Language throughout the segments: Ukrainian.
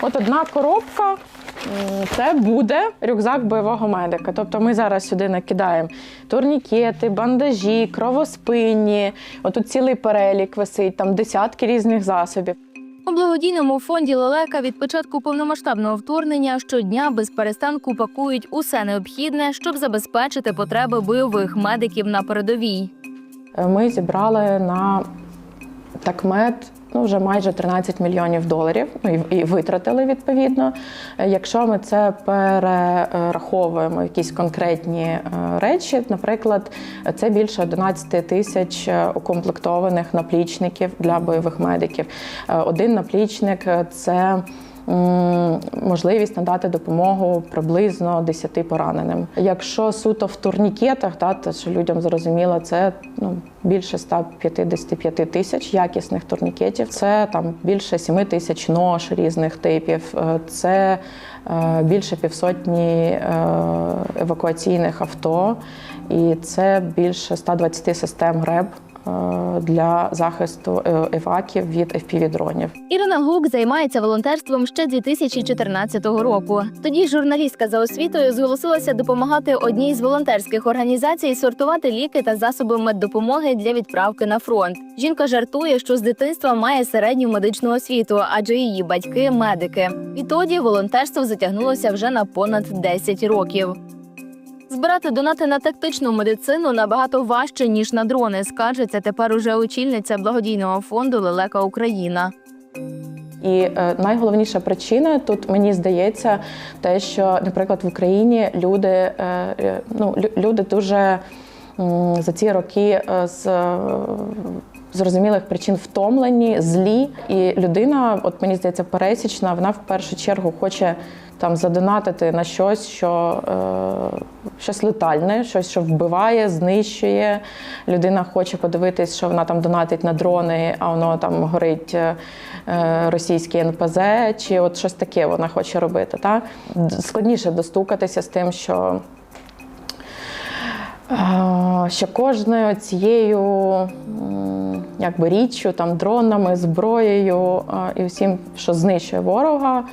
От одна коробка. Це буде рюкзак бойового медика. Тобто ми зараз сюди накидаємо турнікети, бандажі, кровоспинні. Отут цілий перелік висить, там десятки різних засобів. У благодійному фонді Лелека від початку повномасштабного вторгнення щодня без перестанку пакують усе необхідне, щоб забезпечити потреби бойових медиків на передовій. Ми зібрали на такмет ну, вже майже 13 мільйонів доларів ну, і, витратили відповідно. Е, Якщо ми це перераховуємо, якісь конкретні е, речі, наприклад, це більше 11 тисяч е, укомплектованих наплічників для бойових медиків. Один наплічник це можливість надати допомогу приблизно 10 пораненим. Якщо суто в турнікетах, та, то що людям зрозуміло, це ну, більше 155 тисяч якісних турнікетів. Це там більше 7 тисяч нож різних типів. Е, Це е, більше півсотні е, евакуаційних авто, і це більше 120 систем ГРЕБ для захисту е, еваків від FPV-дронів. Ірина Гук займається волонтерством ще 2014 року. Тоді журналістка за освітою зголосилася допомагати одній з волонтерських організацій сортувати ліки та засоби меддопомоги для відправки на фронт. Жінка жартує, що з дитинства має середню медичну освіту, адже її батьки медики. Відтоді волонтерство затягнулося вже на понад 10 років. Збирати донати на тактичну медицину набагато важче ніж на дрони. скаржиться тепер уже очільниця благодійного фонду Лелека Україна. І е, найголовніша причина тут мені здається, те, що, наприклад, в Україні люди, е, е, ну, люди дуже за ці роки з зрозумілих причин втомлені, злі. І людина, от мені здається, пересічна, вона в першу чергу хоче там задонатити на щось, що е, щось летальне, щось, що вбиває, знищує. Людина хоче подивитись, що вона там донатить на дрони, а воно там горить е, російський НПЗ, чи от щось таке вона хоче робити. Та? Складніше достукатися з тим, що. е, Що кожною цією якби річчю, там дронами, зброєю і всім, що знищує ворога,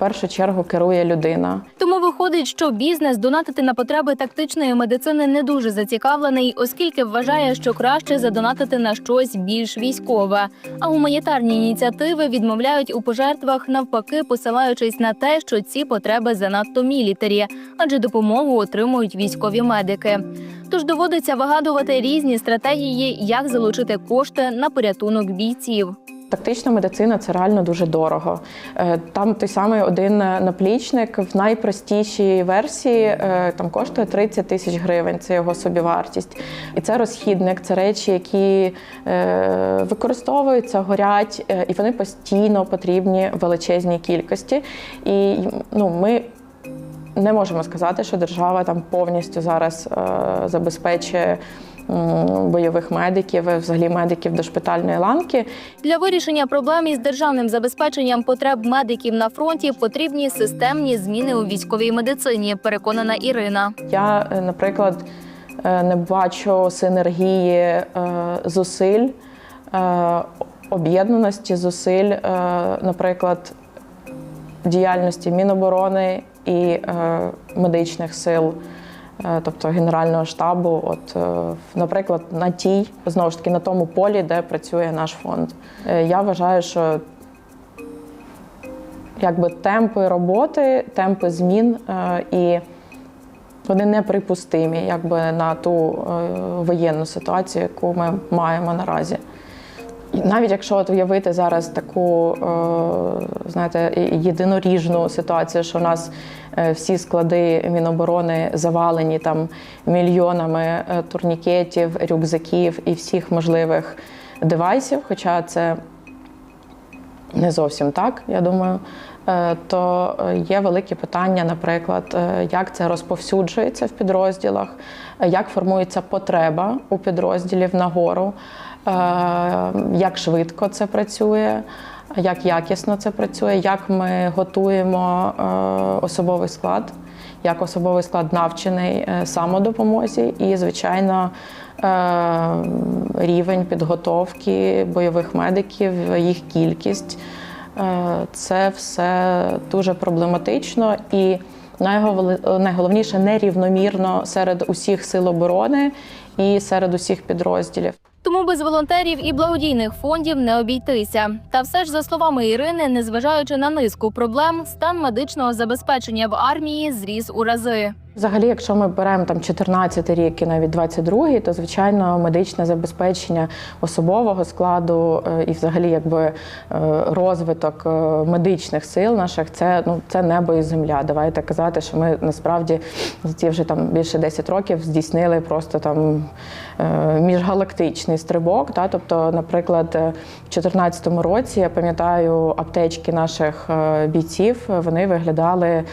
першу чергу керує людина. Тому виходить, що бізнес донатити на потреби тактичної медицини не дуже зацікавлений, оскільки вважає, що краще задонатити на щось більш військове. А гуманітарні ініціативи відмовляють у пожертвах, навпаки, посилаючись на те, що ці потреби занадто мілітарі, адже допомогу отримують військові медики. Тож доводиться вигадувати різні стратегії, як залучити кошти на порятунок бійців. Тактична медицина це реально дуже дорого. Е, Там той самий один наплічник в найпростішій версії е, там коштує 30 тисяч гривень. Це його собівартість. І це розхідник, це речі, які е, використовуються, горять, і вони постійно потрібні в величезній кількості. І ну, ми не можемо сказати, що держава там повністю зараз забезпечує бойових медиків, взагалі медиків до шпитальної ланки. Для вирішення проблем із державним забезпеченням потреб медиків на фронті потрібні системні зміни у військовій медицині, переконана Ірина. Я, е, наприклад, е, не бачу синергії е, зусиль, е, об'єднаності зусиль, е, наприклад, діяльності Міноборони і е, медичних сил. Е, Тобто Генерального штабу, от, е, наприклад, на тій, знову ж таки, на тому полі, де працює наш фонд. Е, Я вважаю, що якби темпи роботи, темпи змін і вони неприпустимі якби на ту воєнну ситуацію, яку ми маємо наразі. Навіть якщо от уявити зараз таку, е, знаєте, єдиноріжну ситуацію, що у нас е, всі склади Міноборони завалені там мільйонами е, турнікетів, рюкзаків і всіх можливих девайсів, хоча це не зовсім так, я думаю. То є великі питання, наприклад, як це розповсюджується в підрозділах, як формується потреба у підрозділів нагору, як швидко це працює, як якісно це працює, як ми готуємо е, особовий склад, як особовий склад навчений е, самодопомозі і, звичайно, е, рівень підготовки бойових медиків, їх кількість. Е, Це все дуже проблематично і найголовніше нерівномірно серед усіх сил оборони і серед усіх підрозділів. Тому без волонтерів і благодійних фондів не обійтися. Та все ж, за словами Ірини, незважаючи на низку проблем, стан медичного забезпечення в армії зріс у рази. Взагалі, якщо ми беремо там 14 рік і навіть 22, то звичайно медичне забезпечення особового складу е, і, взагалі, якби е, розвиток е, медичних сил наших це ну це небо і земля. Давайте казати, що ми насправді за ці вже там більше 10 років здійснили просто там міжгалактичний стрибок. Та тобто, наприклад, в 2014 році я пам'ятаю аптечки наших бійців, вони виглядали.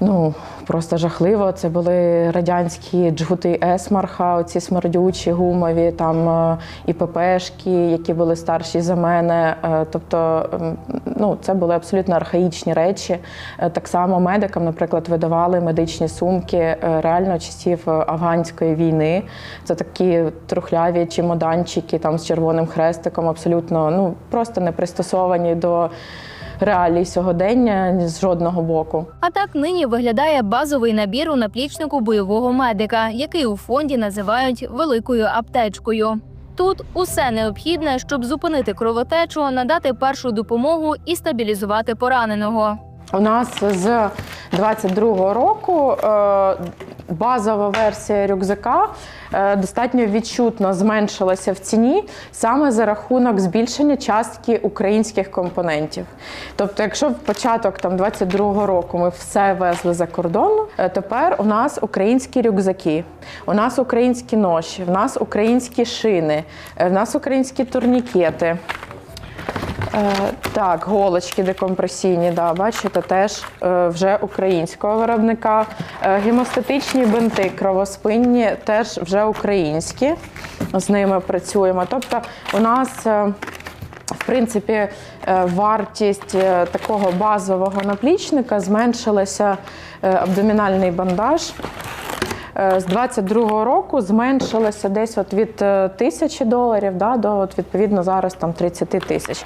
Ну, просто жахливо. Це були радянські джгути Есмарха, оці смердючі, гумові, там е, і ППшки, які були старші за мене. Е, Тобто, ну, це були абсолютно архаїчні речі. Е, Так само медикам, наприклад, видавали медичні сумки реально часів афганської війни. Це такі трухляві чемоданчики там з червоним хрестиком, абсолютно ну просто не пристосовані до реалій сьогодення з жодного боку. А так нині виглядає базовий набір у наплічнику бойового медика, який у фонді називають великою аптечкою. Тут усе необхідне, щоб зупинити кровотечу, надати першу допомогу і стабілізувати пораненого. У нас з 22-го року е, базова версія рюкзака е, достатньо відчутно зменшилася в ціні саме за рахунок збільшення частки українських компонентів. Тобто, якщо в початок там 22-го року ми все везли за кордон, е, тепер у нас українські рюкзаки, у нас українські ноші, в нас українські шини, е, в нас українські турнікети. Е, Так, голочки декомпресійні, да, бачите, теж е, вже українського виробника. Е, Гемостатичні бинти кровоспинні теж вже українські. З ними працюємо. Тобто, у нас. е, в принципі, вартість такого базового наплічника зменшилася абдомінальний бандаж. З 22-го року зменшилося десь от від тисячі доларів да, до от, відповідно зараз там 30 тисяч.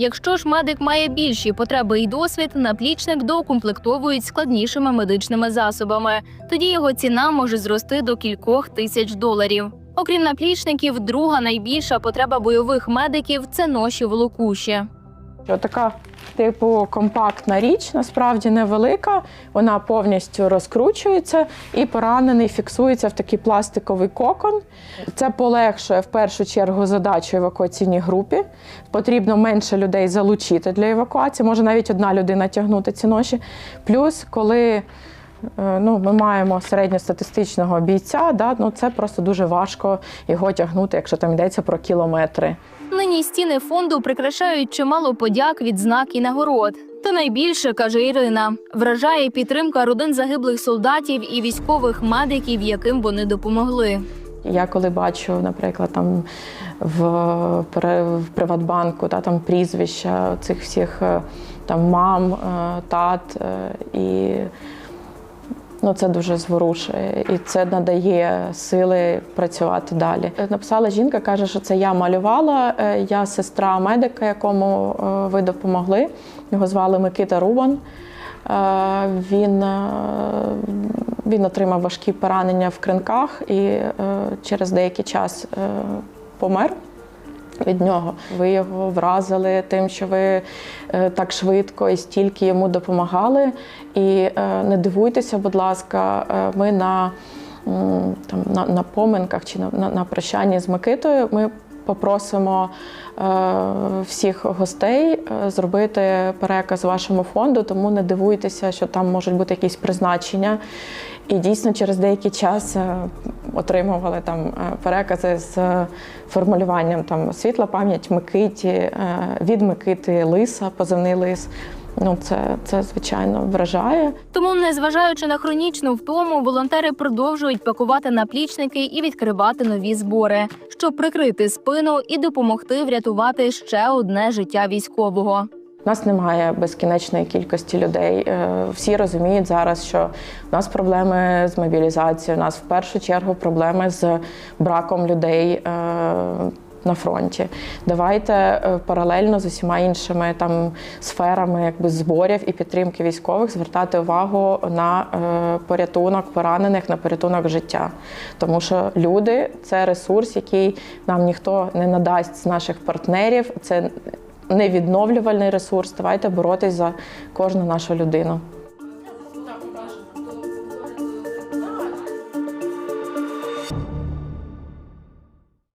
Якщо ж медик має більші потреби і досвід, наплічник доукомплектовують складнішими медичними засобами. Тоді його ціна може зрости до кількох тисяч доларів. Окрім наплічників, друга найбільша потреба бойових медиків це ноші в лукуші. така, типу, компактна річ, насправді невелика. Вона повністю розкручується і поранений фіксується в такий пластиковий кокон. Це полегшує в першу чергу задачу евакуаційній групі. Потрібно менше людей залучити для евакуації. Може навіть одна людина тягнути ці ноші. Плюс, коли ну, ми маємо середньостатистичного бійця, да, ну, це просто дуже важко його тягнути, якщо там йдеться про кілометри. Нині стіни фонду прикрашають чимало подяк, відзнак і нагород. Та найбільше каже Ірина, вражає підтримка родин загиблих солдатів і військових медиків, яким вони допомогли. Я коли бачу, наприклад, там в, в Приватбанку та, там прізвища цих всіх е, там мам, е, тат, е, і ну, це дуже зворушує. І це надає сили працювати далі. Написала жінка, каже, що це я малювала, е, я сестра медика, якому е, ви допомогли. Його звали Микита Рубан. Е, Він, він отримав важкі поранення в кринках і через деякий час помер. Від нього ви його вразили тим, що ви е, так швидко і стільки йому допомагали. І е, не дивуйтеся, будь ласка, е, ми на, там, на, на поминках чи на, на, на прощанні з Микитою ми попросимо е, всіх гостей зробити переказ вашому фонду, тому не дивуйтеся, що там можуть бути якісь призначення. І дійсно через деякий час е, отримували там е, перекази з е, формулюванням там світла пам'ять Микиті, від Микити Лиса, позивний лис. Ну, це, це звичайно вражає. Тому, незважаючи на хронічну втому, волонтери продовжують пакувати наплічники і відкривати нові збори, щоб прикрити спину і допомогти врятувати ще одне життя військового. У нас немає безкінечної кількості людей. Е, Всі розуміють зараз, що в нас проблеми з мобілізацією, у нас в першу чергу проблеми з браком людей. Е, на фронті. Давайте е, паралельно з усіма іншими там сферами якби зборів і підтримки військових звертати увагу на е, порятунок поранених, на порятунок життя. Тому що люди це ресурс, який нам ніхто не надасть з наших партнерів. Це невідновлювальний ресурс. Давайте боротись за кожну нашу людину.